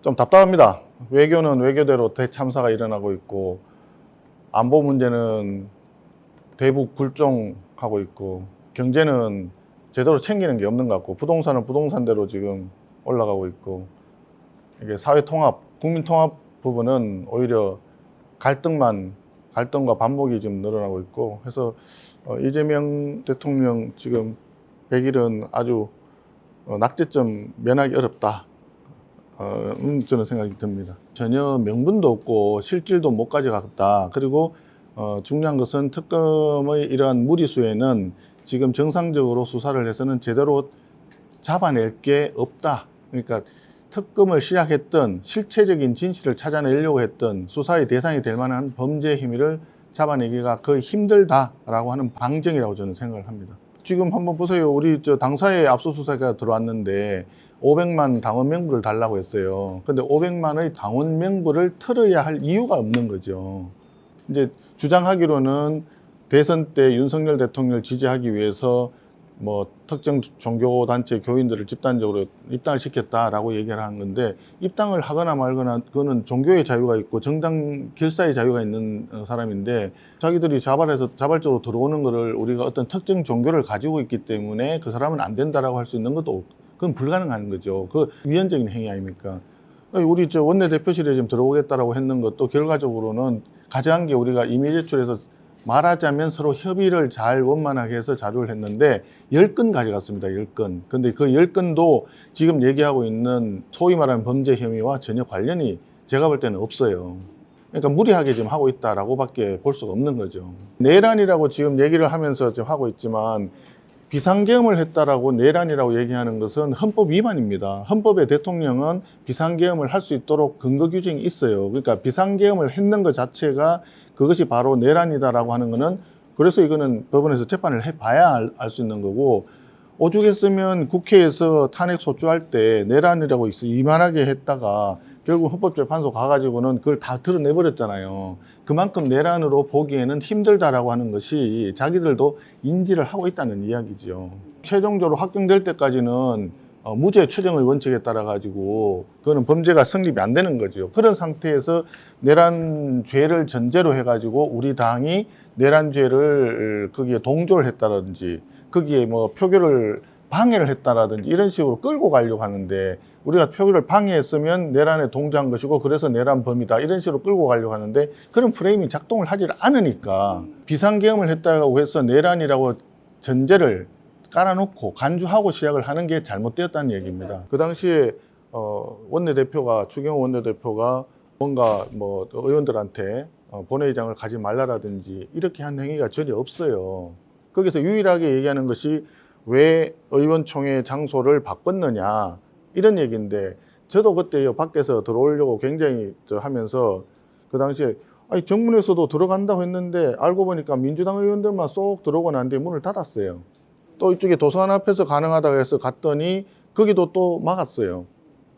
좀 답답합니다. 외교는 외교대로 대참사가 일어나고 있고 안보 문제는 대북 굴종하고 있고 경제는 제대로 챙기는 게 없는 것 같고 부동산은 부동산대로 지금 올라가고 있고 이게 사회 통합, 국민 통합 부분은 오히려 갈등만 갈등과 반복이 지금 늘어나고 있고 해서 어, 이재명 대통령 지금 100일은 아주 어, 낙제점 면하기 어렵다. 어, 음, 저는 생각이 듭니다. 전혀 명분도 없고 실질도 못 가져갔다. 그리고 어, 중요한 것은 특검의 이러한 무리수에는 지금 정상적으로 수사를 해서는 제대로 잡아낼 게 없다. 그러니까 특검을 시작했던 실체적인 진실을 찾아내려고 했던 수사의 대상이 될 만한 범죄 혐의를 잡아내기가 거의 힘들다라고 하는 방정이라고 저는 생각을 합니다. 지금 한번 보세요. 우리 저 당사에 압수수색가 들어왔는데 500만 당원 명부를 달라고 했어요. 근데 500만의 당원 명부를 틀어야 할 이유가 없는 거죠. 이제 주장하기로는 대선 때 윤석열 대통령을 지지하기 위해서 뭐 특정 종교 단체 교인들을 집단적으로 입당을 시켰다라고 얘기를 한 건데 입당을 하거나 말거나 그거는 종교의 자유가 있고 정당 결사의 자유가 있는 어, 사람인데 자기들이 자발해서 자발적으로 들어오는 거를 우리가 어떤 특정 종교를 가지고 있기 때문에 그 사람은 안 된다라고 할 수 있는 것도 그건 불가능한 거죠. 그 위헌적인 행위 아닙니까? 우리 저 원내대표실에 지금 들어오겠다라고 했는 것도 결과적으로는 가져간 게 우리가 이미 제출해서 말하자면 서로 협의를 잘 원만하게 해서 자료를 했는데 10건 가져갔습니다. 10건. 근데 그 10건도 지금 얘기하고 있는 소위 말하는 범죄 혐의와 전혀 관련이 제가 볼 때는 없어요. 그러니까 무리하게 지금 하고 있다라고밖에 볼 수가 없는 거죠. 내란이라고 지금 얘기를 하면서 지금 하고 있지만 비상계엄을 했다라고 내란이라고 얘기하는 것은 헌법 위반입니다. 헌법에 대통령은 비상계엄을 할 수 있도록 근거 규정이 있어요. 그러니까 비상계엄을 했는 것 자체가 그것이 바로 내란이다라고 하는 거는 그래서 이거는 법원에서 재판을 해봐야 알 수 있는 거고 오죽했으면 국회에서 탄핵 소추할 때 내란이라고 이만하게 했다가 결국 헌법재판소 가가지고는 그걸 다 드러내버렸잖아요. 그만큼 내란으로 보기에는 힘들다라고 하는 것이 자기들도 인지를 하고 있다는 이야기죠. 최종적으로 확정될 때까지는 어, 무죄 추정의 원칙에 따라 가지고 그거는 범죄가 성립이 안 되는 거죠. 그런 상태에서 내란 죄를 전제로 해가지고 우리 당이 내란 죄를 거기에 동조를 했다든지 거기에 뭐 표결을 방해를 했다라든지 이런 식으로 끌고 가려고 하는데 우리가 표결을 방해했으면 내란에 동조한 것이고 그래서 내란 범이다 이런 식으로 끌고 가려고 하는데 그런 프레임이 작동을 하질 않으니까 비상계엄을 했다고 해서 내란이라고 전제를 깔아놓고 간주하고 시작을 하는 게 잘못되었다는 얘기입니다. 그 당시에 어, 원내대표가 추경호 원내대표가 뭔가 뭐 의원들한테 어, 본회의장을 가지 말라라든지 이렇게 한 행위가 전혀 없어요. 거기서 유일하게 얘기하는 것이 왜 의원총회 장소를 바꿨느냐 이런 얘기인데 저도 그때 요 밖에서 들어오려고 굉장히 저 하면서 그 당시에 아니 정문에서도 들어간다고 했는데 알고 보니까 민주당 의원들만 쏙 들어오고 난 뒤에 문을 닫았어요. 또 이쪽에 도서관 앞에서 가능하다고 해서 갔더니 거기도 또 막았어요.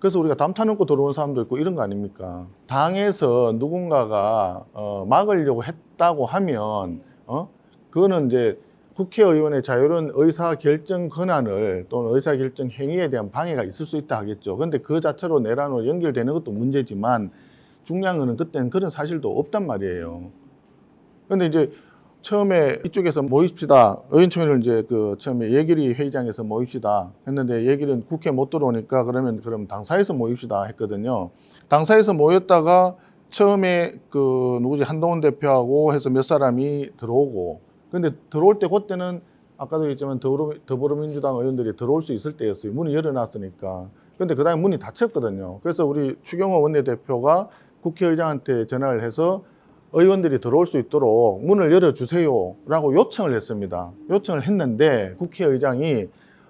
그래서 우리가 담타 놓고 들어온 사람도 있고 이런 거 아닙니까? 당에서 누군가가 어, 막으려고 했다고 하면 어 그거는 이제 국회의원의 자유로운 의사 결정 권한을 또는 의사 결정 행위에 대한 방해가 있을 수 있다 하겠죠. 근데 그 자체로 내란으로 연결되는 것도 문제지만 거는 그때는 그런 사실도 없단 말이에요. 근데 이제 처음에 이쪽에서 모입시다. 의원총회를 이제 그 처음에 예결위 회의장에서 모입시다 했는데 예결위는 국회 못 들어오니까 그러면 그럼 당사에서 모입시다 했거든요. 당사에서 모였다가 처음에 그 누구지 한동훈 대표하고 해서 몇 사람이 들어오고 근데 들어올 때 그때는 아까도 얘기했지만 더불어, 더불어 민주당 의원들이 들어올 수 있을 때였어요. 문이 열어놨으니까. 근데 그 다음에 문이 닫혔거든요. 그래서 우리 추경호 원내대표가 국회의장한테 전화를 해서 의원들이 들어올 수 있도록 문을 열어주세요. 라고 요청을 했습니다. 요청을 했는데 국회의장이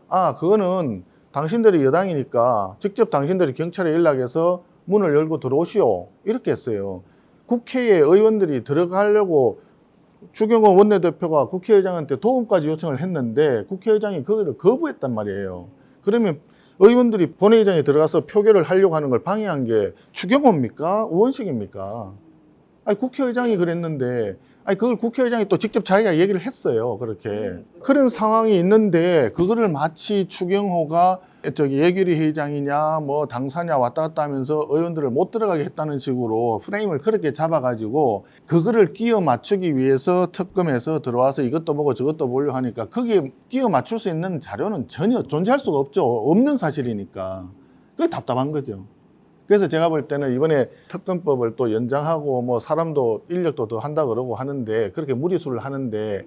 아, 그거는 당신들이 여당이니까 직접 당신들이 경찰에 연락해서 문을 열고 들어오시오. 이렇게 했어요. 국회에 의원들이 들어가려고 추경호 원내대표가 국회의장한테 도움까지 요청을 했는데 국회의장이 그거를 거부했단 말이에요. 그러면 의원들이 본회의장에 들어가서 표결을 하려고 하는 걸 방해한 게 추경호입니까? 우원식입니까? 아니 국회의장이 그랬는데 아니 그걸 국회의장이 또 직접 자기가 얘기를 했어요. 그렇게 그런 상황이 있는데 그거를 마치 추경호가 저기 예규리 회장이냐 뭐 당사냐 왔다 갔다 하면서 의원들을 못 들어가게 했다는 식으로 프레임을 그렇게 잡아가지고 그거를 끼워 맞추기 위해서 특검에서 들어와서 이것도 보고 저것도 보려 하니까 거기에 끼워 맞출 수 있는 자료는 전혀 존재할 수가 없죠. 없는 사실이니까. 그게 답답한 거죠. 그래서 제가 볼 때는 이번에 특검법을 또 연장하고 뭐 사람도 인력도 더 한다 그러고 하는데 그렇게 무리수를 하는데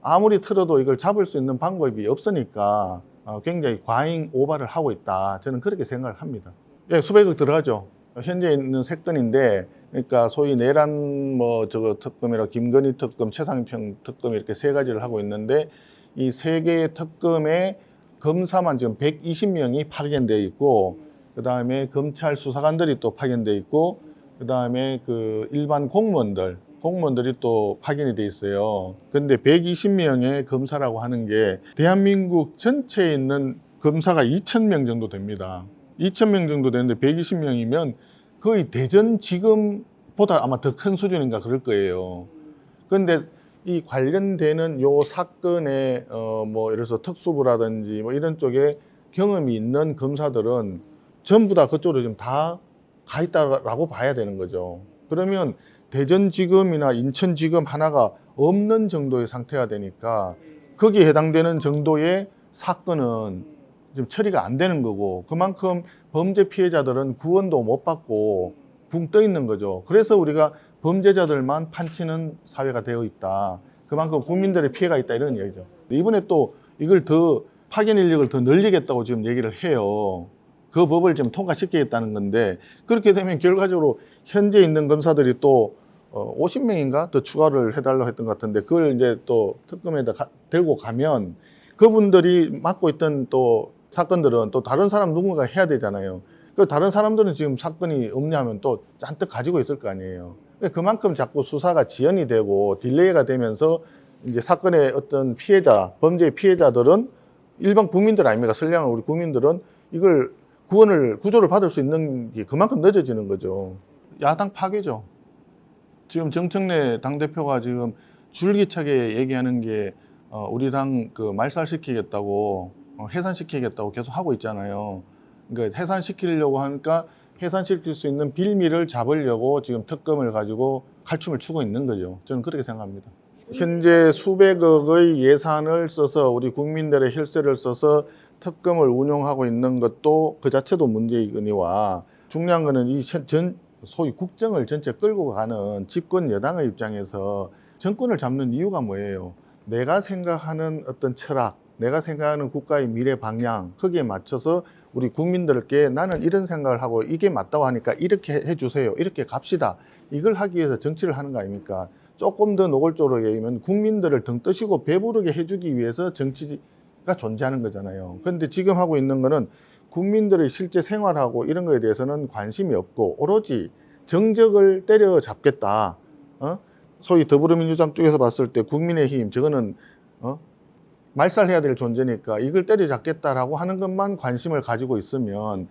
아무리 틀어도 이걸 잡을 수 있는 방법이 없으니까 어, 굉장히 과잉 오바를 하고 있다. 저는 그렇게 생각을 합니다. 예, 수백억 들어가죠. 현재 있는 색건인데, 그러니까 소위 내란 뭐 저거 특검이라 김건희 특검, 최상평 특검 이렇게 세 가지를 하고 있는데 이 세 개의 특검에 검사만 지금 120명이 파견되어 있고, 그 다음에 검찰 수사관들이 또 파견되어 있고, 그 다음에 그 일반 공무원들, 공무원들이 또 파견이 돼 있어요. 근데 120명의 검사라고 하는 게 대한민국 전체에 있는 검사가 2,000명 정도 됩니다. 2,000명 정도 되는데 120명이면 거의 대전지검보다 아마 더 큰 수준인가 그럴 거예요. 그런데 이 관련되는 요 사건에 어뭐 예를 들어서 특수부라든지 뭐 이런 쪽에 경험이 있는 검사들은 전부 다 그쪽으로 지금 다 가 있다라고 봐야 되는 거죠. 그러면 대전지검이나 인천지검 하나가 없는 정도의 상태가 되니까 거기에 해당되는 정도의 사건은 지금 처리가 안 되는 거고 그만큼 범죄 피해자들은 구원도 못 받고 붕 떠 있는 거죠. 그래서 우리가 범죄자들만 판치는 사회가 되어 있다. 그만큼 국민들의 피해가 있다 이런 얘기죠. 이번에 또 이걸 더 파견 인력을 더 늘리겠다고 지금 얘기를 해요. 그 법을 좀 통과시키겠다는 건데 그렇게 되면 결과적으로 현재 있는 검사들이 또 어, 50명인가 더 추가를 해달라고 했던 것 같은데 그걸 이제 또 특검에다 가- 들고 가면 그분들이 맡고 있던 또 사건들은 또 다른 사람 누군가 해야 되잖아요. 그 다른 사람들은 지금 사건이 없냐면 또 잔뜩 가지고 있을 거 아니에요. 그만큼 자꾸 수사가 지연이 되고 딜레이가 되면서 이제 사건의 어떤 피해자, 범죄의 피해자들은 일반 국민들 아닙니까? 선량한 우리 국민들은 이걸 구원을 구조를 받을 수 있는 게 그만큼 늦어지는 거죠. 야당 파괴죠. 지금 정청래 당 대표가 지금 줄기차게 얘기하는 게 어, 우리 당 그 말살시키겠다고 어, 해산시키겠다고 계속 하고 있잖아요. 그러니까 해산시키려고 하니까 해산시킬 수 있는 빌미를 잡으려고 지금 특검을 가지고 칼춤을 추고 있는 거죠. 저는 그렇게 생각합니다. 현재 수백억의 예산을 써서 우리 국민들의 혈세를 써서 특검을 운영하고 있는 것도 그 자체도 문제이거니와 중요한 거는 이 전 소위 국정을 전체 끌고 가는 집권 여당의 입장에서 정권을 잡는 이유가 뭐예요? 내가 생각하는 어떤 철학, 내가 생각하는 국가의 미래 방향 거기에 맞춰서 우리 국민들께 나는 이런 생각을 하고 이게 맞다고 하니까 이렇게 해주세요. 이렇게 갑시다. 이걸 하기 위해서 정치를 하는 거 아닙니까? 조금 더 노골적으로 얘기하면 국민들을 등 뜨시고 배부르게 해주기 위해서 정치가 존재하는 거잖아요. 그런데 지금 하고 있는 거는 국민들의 실제 생활하고 이런 거에 대해서는 관심이 없고 오로지 정적을 때려잡겠다. 어? 소위 더불어민주당 쪽에서 봤을 때 국민의힘 저거는 어? 말살해야 될 존재니까 이걸 때려잡겠다라고 하는 것만 관심을 가지고 있으면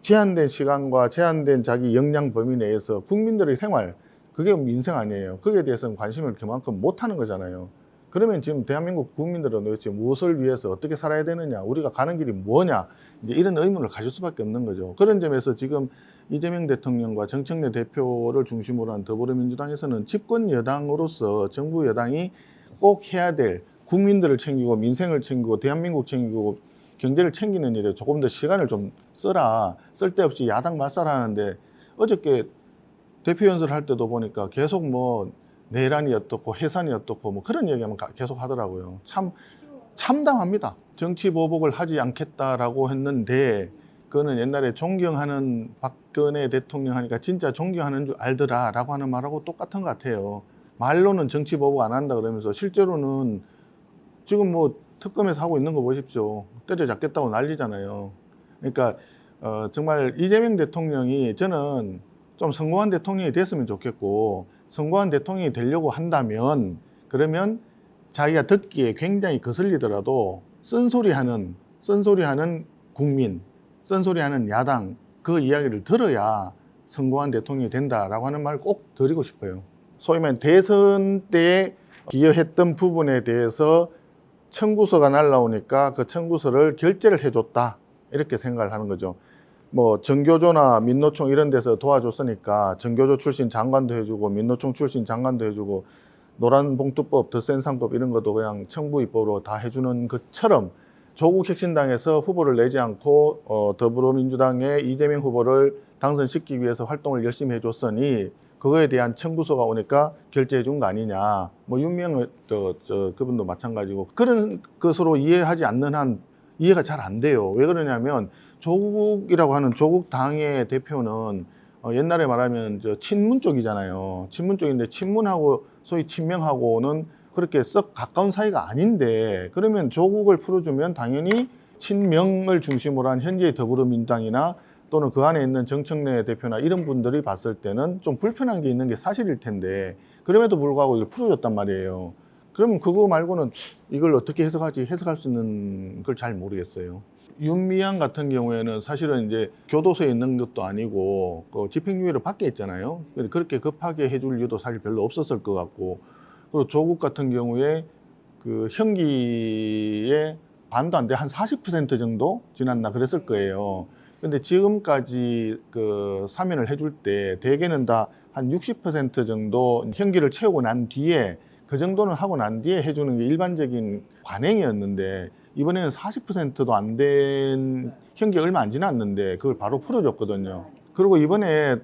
제한된 시간과 제한된 자기 역량 범위 내에서 국민들의 생활 그게 민생 아니에요. 거기에 대해서는 관심을 그만큼 못 하는 거잖아요. 그러면 지금 대한민국 국민들은 도대체 무엇을 위해서 어떻게 살아야 되느냐, 우리가 가는 길이 뭐냐, 이제 이런 의문을 가질 수밖에 없는 거죠. 그런 점에서 지금 이재명 대통령과 정청래 대표를 중심으로 한 더불어민주당에서는 집권 여당으로서 정부 여당이 꼭 해야 될 국민들을 챙기고 민생을 챙기고 대한민국 챙기고 경제를 챙기는 일에 조금 더 시간을 좀 써라. 쓸데없이 야당 말살하는데 어저께 대표 연설을 할 때도 보니까 계속 뭐 내란이 어떻고 해산이 어떻고 뭐 그런 얘기만 가- 계속 하더라고요. 참 참담합니다. 정치 보복을 하지 않겠다라고 했는데 그거는 옛날에 존경하는 박근혜 대통령 하니까 진짜 존경하는 줄 알더라라고 하는 말하고 똑같은 것 같아요. 말로는 정치 보복 안 한다 그러면서 실제로는 지금 뭐 특검에서 하고 있는 거 보십시오. 때려잡겠다고 난리잖아요. 그러니까 어, 정말 이재명 대통령이 저는 좀 성공한 대통령이 됐으면 좋겠고 성공한 대통령이 되려고 한다면 그러면 자기가 듣기에 굉장히 거슬리더라도 쓴소리하는 쓴소리하는 국민, 쓴소리하는 야당 그 이야기를 들어야 성공한 대통령이 된다라고 하는 말을 꼭 드리고 싶어요. 소위 말해 대선 때 기여했던 부분에 대해서 청구서가 날라오니까 그 청구서를 결제를 해줬다 이렇게 생각을 하는 거죠. 뭐 정교조나 민노총 이런 데서 도와줬으니까 정교조 출신 장관도 해주고 민노총 출신 장관도 해주고 노란 봉투법, 덧센상법 이런 것도 그냥 청부 입법으로 다 해주는 것처럼 조국 혁신당에서 후보를 내지 않고 어, 더불어민주당의 이재명 후보를 당선시키기 위해서 활동을 열심히 해줬으니 그거에 대한 청구서가 오니까 결제해 준 거 아니냐. 뭐 윤명 저, 저 그분도 마찬가지고 그런 것으로 이해하지 않는 한 이해가 잘 안 돼요. 왜 그러냐면 조국이라고 하는 조국 당의 대표는 어, 옛날에 말하면 저 친문 쪽이잖아요. 친문 쪽인데 친문하고 소위 친명하고는 그렇게 썩 가까운 사이가 아닌데 그러면 조국을 풀어주면 당연히 친명을 중심으로 한 현재의 더불어민주당이나 또는 그 안에 있는 정청래 대표나 이런 분들이 봤을 때는 좀 불편한 게 있는 게 사실일 텐데 그럼에도 불구하고 이걸 풀어줬단 말이에요. 그러면 그거 말고는 이걸 어떻게 해석하지 해석할 수 있는 걸 잘 모르겠어요. 윤미향 같은 경우에는 사실은 이제 교도소에 있는 것도 아니고 그 집행유예를 밖에 있잖아요. 그렇게 급하게 해줄 이유도 사실 별로 없었을 것 같고 그리고 조국 같은 경우에 그 형기의 반도 안 돼 한 40% 정도 지났나 그랬을 거예요. 근데 지금까지 그 사면을 해줄 때 대개는 다 한 60% 정도 형기를 채우고 난 뒤에 그 정도는 하고 난 뒤에 해주는 게 일반적인 관행이었는데 이번에는 40%도 안된 형기 얼마 안 지났는데 그걸 바로 풀어줬거든요. 그리고 이번에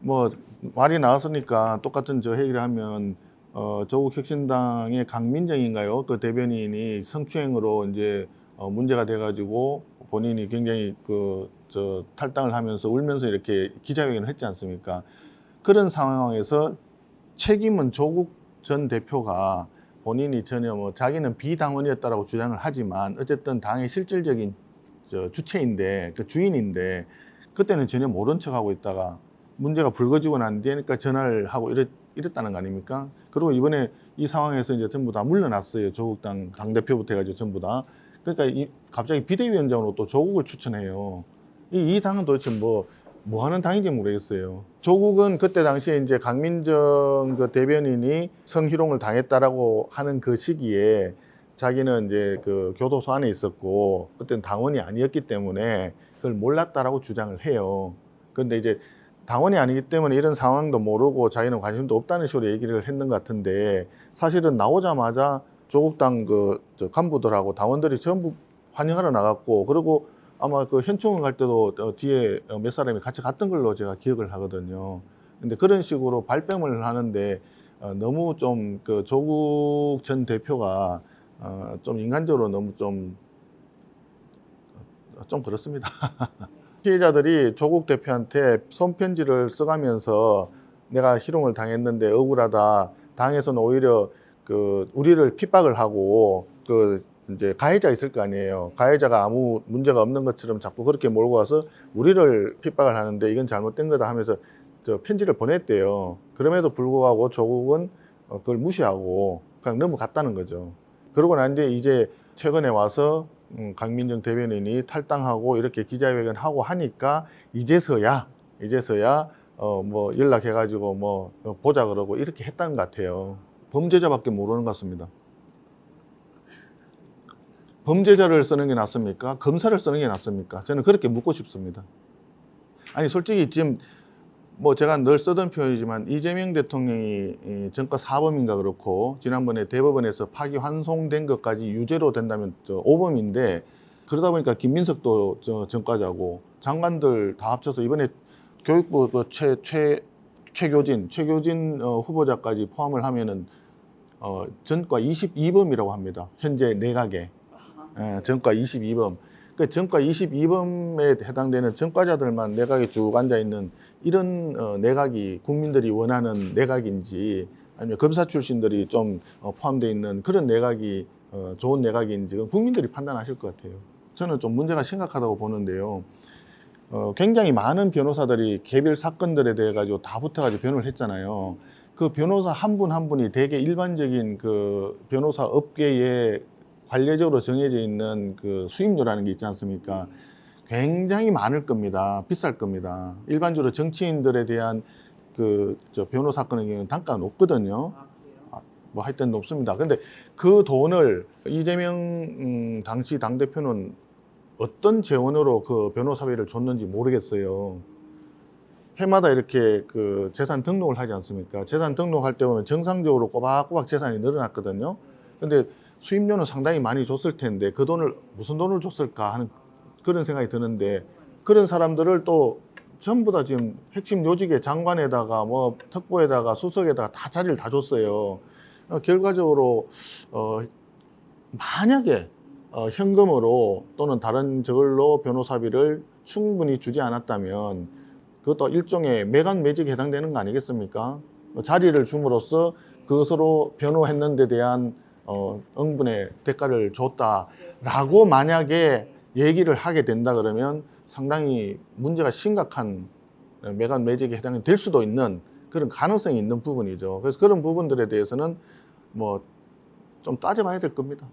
뭐 말이 나왔으니까 똑같은 저 얘기를 하면 어, 조국 혁신당의 강민정인가요? 그 대변인이 성추행으로 이제 어, 문제가 돼가지고 본인이 굉장히 그 저 탈당을 하면서 울면서 이렇게 기자회견을 했지 않습니까? 그런 상황에서 책임은 조국 전 대표가 본인이 전혀 뭐 자기는 비당원이었다라고 주장을 하지만 어쨌든 당의 실질적인 저 주체인데 그 주인인데 그때는 전혀 모른 척하고 있다가 문제가 불거지고 난 뒤에니까 전화를 하고 이랬, 이랬다는 거 아닙니까? 그리고 이번에 이 상황에서 이제 전부 다 물러났어요. 조국당 당 대표부터 해가지고 전부 다. 그러니까 이, 갑자기 비대위원장으로 또 조국을 추천해요. 이, 이 당은 도대체 뭐, 뭐 하는 당인지 모르겠어요. 조국은 그때 당시에 이제 강민정 그 대변인이 성희롱을 당했다라고 하는 그 시기에 자기는 이제 그 교도소 안에 있었고 그때는 당원이 아니었기 때문에 그걸 몰랐다라고 주장을 해요. 근데 이제 당원이 아니기 때문에 이런 상황도 모르고 자기는 관심도 없다는 식으로 얘기를 했는 것 같은데 사실은 나오자마자 조국당 그저 간부들하고 당원들이 전부 환영하러 나갔고 그리고 아마 그 현충원 갈 때도 어, 뒤에 어, 몇 사람이 같이 갔던 걸로 제가 기억을 하거든요. 근데 그런 식으로 발뺌을 하는데 어, 너무 좀 그 조국 전 대표가 어, 좀 인간적으로 너무 좀, 어, 좀 그렇습니다. 피해자들이 조국 대표한테 손편지를 써가면서 내가 희롱을 당했는데 억울하다. 당에서는 오히려 그 우리를 핍박을 하고 그 이제 가해자 있을 거 아니에요. 가해자가 아무 문제가 없는 것처럼 자꾸 그렇게 몰고 와서 우리를 핍박을 하는데 이건 잘못된 거다 하면서 저 편지를 보냈대요. 그럼에도 불구하고 조국은 어, 그걸 무시하고 그냥 넘어갔다는 거죠. 그러고 난 뒤에 이제 최근에 와서 음, 강민정 대변인이 탈당하고 이렇게 기자회견 하고 하니까 이제서야 이제서야 어 뭐 연락해가지고 뭐 보자 그러고 이렇게 했다는 것 같아요. 범죄자밖에 모르는 것 같습니다. 범죄자를 쓰는 게 낫습니까? 검사를 쓰는 게 낫습니까? 저는 그렇게 묻고 싶습니다. 아니 솔직히 지금 뭐 제가 늘 쓰던 표현이지만 이재명 대통령이 이 전과 사범인가 그렇고 지난번에 대법원에서 파기 환송된 것까지 유죄로 된다면 저 오범인데 그러다 보니까 김민석도 저 전과자고 장관들 다 합쳐서 이번에 교육부 그최 최 최교진 최교진 어, 후보자까지 포함을 하면은 어, 전과 22범이라고 합니다. 현재 내각에 예, 전과 22범. 그 전과 22범에 해당되는 전과자들만 내각에 쭉 앉아 있는 이런 어, 내각이 국민들이 원하는 내각인지 아니면 검사 출신들이 좀 어, 포함되어 있는 그런 내각이 어, 좋은 내각인지 국민들이 판단하실 것 같아요. 저는 좀 문제가 심각하다고 보는데요. 어, 굉장히 많은 변호사들이 개별 사건들에 대해 가지고 다 붙어가지고 변호를 했잖아요. 그 변호사 한 분한 분이 되게 일반적인 그 변호사 업계에 관례적으로 정해져 있는 그 수임료라는 게 있지 않습니까? 굉장히 많을 겁니다. 비쌀 겁니다. 일반적으로 정치인들에 대한 그 저 변호 사건의 경우는 단가가 높거든요. 뭐 하여튼 높습니다. 근데 그 돈을 이재명 음, 당시 당 대표는 어떤 재원으로 그 변호사비를 줬는지 모르겠어요. 해마다 이렇게 그 재산 등록을 하지 않습니까? 재산 등록할 때 보면 정상적으로 꼬박꼬박 재산이 늘어났거든요. 근데 수임료는 상당히 많이 줬을 텐데 그 돈을 무슨 돈을 줬을까 하는 그런 생각이 드는데 그런 사람들을 또 전부 다 지금 핵심 요직의 장관에다가 뭐 특보에다가 수석에다가 다 자리를 다 줬어요. 어, 결과적으로 어, 만약에 어, 현금으로 또는 다른 저걸로 변호사비를 충분히 주지 않았다면 그것도 일종의 매간 매직에 해당되는 거 아니겠습니까? 어, 자리를 줌으로써 그것으로 변호했는 데 대한 어, 응분의 대가를 줬다라고 만약에 얘기를 하게 된다 그러면 상당히 문제가 심각한 매간 매직에 해당이 될 수도 있는 그런 가능성이 있는 부분이죠. 그래서 그런 부분들에 대해서는 뭐 좀 따져봐야 될 겁니다.